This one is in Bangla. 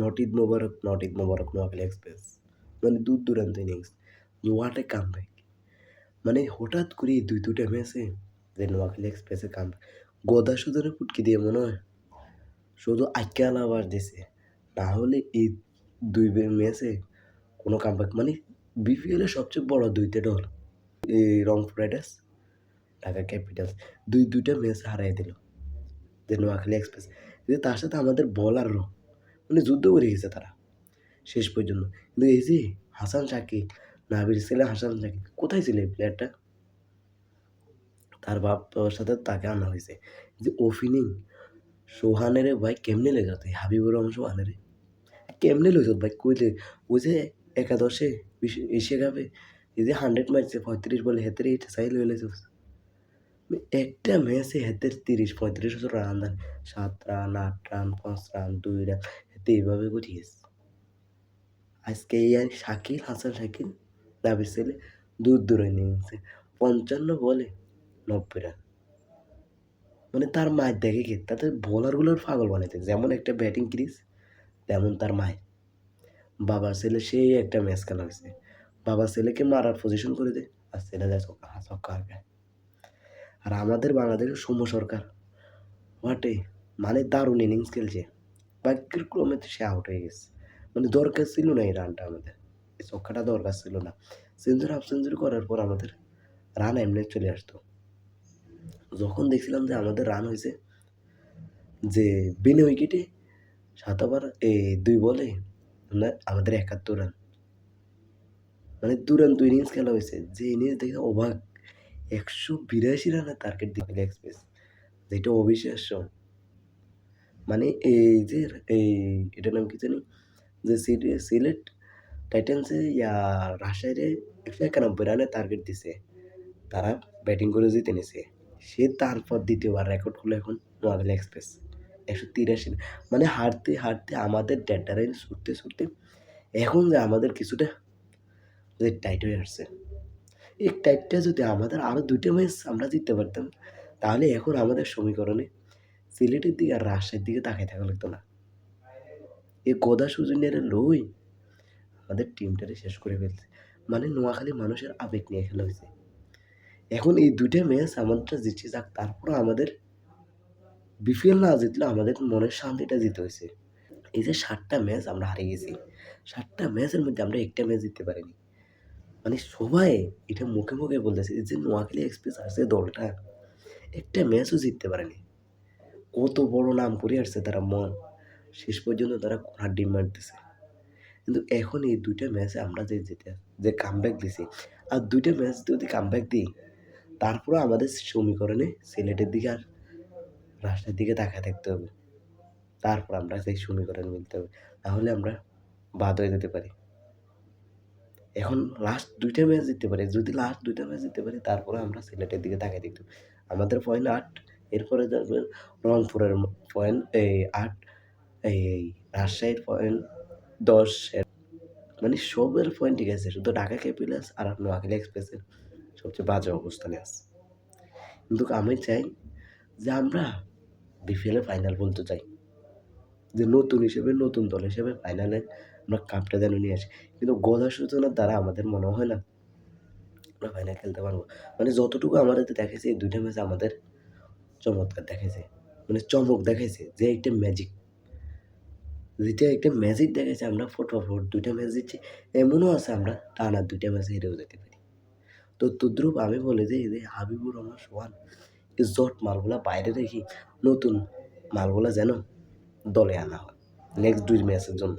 Not Eid Mubarak not Eid Mubarak Noakhali express মানে দূর দূরান্ত innings what a come back মানে হঠাৎ করে এই দুই দুটা ম্যাচে যে নোয়াখালী এক্সপ্রেসে কাম গদা সুদরে ফুটকি দিয়ে মনে হয় শুধু আইকাল আবার দিছে। না হলে এই দুই ম্যাচে কোনো কাম ব্যাক মানে বিপিএলের সবচেয়ে বড় দুইটা দল এই রংপুর রাইডার্স, ঢাকা ক্যাপিটালস, দুই দুইটা ম্যাচ হারাই দিল। যে নোয়াখালী এক্সপ্রেস কিন্তু তার সাথে আমাদের বলার বলারও মানে যুদ্ধ করে গেছে তারা। শেষ পর্যন্ত। কিন্তু এই যে হাসান শাকিব নাবির ছেলে হাসান শাকিব কোথায় ছিল এই প্লেয়ারটা তার বাপ সাথে তাকে আনা হয়েছে। যে ওপেনিং সোহানের ভাই কেমনে লেগে যেত হাবিবুর রহমান সোহানের? কেমনে লইত ভাই? কইলে ওই যে একাদশে এশিয়া কাপে এই যে হান্ড্রেড মারছে, পঁয়ত্রিশ বলে হেতের এটা চাই লইলে একটা ম্যাচে হেতের তিরিশ, পঁয়ত্রিশ বছর রান দেন। সাত রান, আট রান, পাঁচ রান, দুই রান। হেতে এইভাবে করিয়েছে আজকে এই আর শাকিল, হাসান শাকিল নাবির ছেলে দূর দূরে নিয়েছে পঞ্চান্ন বলে, নব্বই রান। মানে তার মায়ের দেখে কি? তাদের বোলারগুলোর পাগল বানাইতে যেমন একটা ব্যাটিং ক্রিস তেমন তার মায়ের। বাবার ছেলে সেই একটা ম্যাচ খেলা হয়েছে। বাবার ছেলেকে মারার পজিশন করে দেয় আর ছেলে যায় ছক্কা ছক্কা আর আমাদের বাংলাদেশের সৌম্য সরকার হোয়াটে মানে দারুণ ইনিংস খেলছে। ভাগ্যের ক্রমে সে আউট হয়ে গেছে। মানে দরকার ছিল না এই রানটা আমাদের। ছক্কাটা দরকার ছিল না। সেঞ্চুরি হাফ সেঞ্চুরি করার পর আমাদের রান এমনি চলে আসতো। যখন দেখছিলাম যে আমাদের রান হয়েছে, যে বিনা উইকেটে সাত ওভার এই দুই বলে আমাদের একাত্তর রান মানে দুরান্ত ইনিংস খেলা হয়েছে। যে ইনিংস দেখে অবাক। একশো বিরাশি রানের টার্গেট দিল এক্সপ্রেস যেটা অবিশ্বাস্য। মানে এই যে, এই এটার নাম কি জানি? যে সিলেট টাইটান্সে ইয়া রাজশাহীরে একশো একানব্বই রানের টার্গেট দিছে। তারা ব্যাটিং করে জিতে নিছে। সে তারপর দ্বিতীয়বার রেকর্ড করল এখন নোয়াখালী এক্সপ্রেস একশো তিরাশি মানে হারতে হারতে আমাদের ডেডলাইন ছুটতে ছুটতে এখন যে আমাদের কিছুটা যে টাইট হয়ে আসছে। এই টাইটটা যদি আমাদের আরও দুইটা ম্যাচ আমরা জিততে পারতাম, তাহলে এখন আমাদের সমীকরণে সিলেটের দিকে আর রাজশাহীর দিকে তাকাই থাকা লাগতো না। এ গদা সুজনের লই আমাদের টিমটারে শেষ করে ফেলছে। মানে নোয়াখালী মানুষের আবেগ নিয়ে খেলা হয়েছে। এখন এই দুইটা ম্যাচ আমাদেরটা জিতছে যাক তারপর আমাদের বিপিএল না জিতলে আমাদের মনের শান্তিটা জিতে হয়েছে। এই যে সাতটা ম্যাচ আমরা হারিয়ে গেছি, সাতটা ম্যাচের মধ্যে আমরা একটা ম্যাচ জিততে পারিনি। মানে সবাই এটা মুখে মুখে বলতেছে যে নোয়াখালী এক্সপ্রেস আসছে দলটা, একটা ম্যাচও জিততে পারেনি। কত বড় নাম করে আসছে তারা মন। শেষ পর্যন্ত তারা কোনার ডিম মারতেছে। কিন্তু এখন এই দুইটা ম্যাচে আমরা যে যেতে যে কামব্যাক দিছি, আর দুইটা ম্যাচ যদি কামব্যাক দিই তারপরে আমাদের সমীকরণে সিলেটের দিকে আর রাষ্ট্রের দিকে তাকায় থাকতে হবে। তারপর আমরা সেই সমীকরণ মিলতে হবে। তাহলে আমরা বাদ হয়ে যেতে পারি। এখন লাস্ট দুইটা ম্যাচ জিততে পারি। যদি লাস্ট দুইটা ম্যাচ জিততে পারি তারপরে আমরা সিলেটের দিকে তাকাই দেখতে আমাদের পয়েন্ট আট এরপরে যাবে রংপুরের পয়েন্ট এই আট, এই রাজশাহীর পয়েন্ট দশ মানে সবের পয়েন্ট ঠিক আছে। শুধু ঢাকা ক্যাপিটালস আর নোয়াখালী এক্সপ্রেসের সবচেয়ে বাজে অবস্থানে আছে। কিন্তু আমি চাই যে আমরা বিপিএলের ফাইনাল বলতে চাই যে নতুন হিসেবে, নতুন দল হিসেবে ফাইনালে আমরা কাপটা যেন নিয়ে আসি। কিন্তু গদা সূচনার দ্বারা আমাদের মনে হয় না আমরা ফাইনাল খেলতে পারব। মানে যতটুকু আমাদের দেখেছি এই দুইটা ম্যাচ আমাদের চমৎকার দেখেছে মানে চমক দেখাইছে যে একটা ম্যাজিক যেটা একটা ম্যাজিক দেখাইছে, আমরা ফোট ফোট দুইটা ম্যাচ দিচ্ছি এমনও আছে আমরা, টানা দুইটা ম্যাচ হেরেও যেতে পারি। তো তদ্রুপ আমি বলে যে এই যে হাবিবুর রহমান সোহান, এই জট মালগুলা বাইরে রেখে নতুন মালগুলা যেন দলে আনা হয় নেক্সট দুই ম্যাচের জন্য।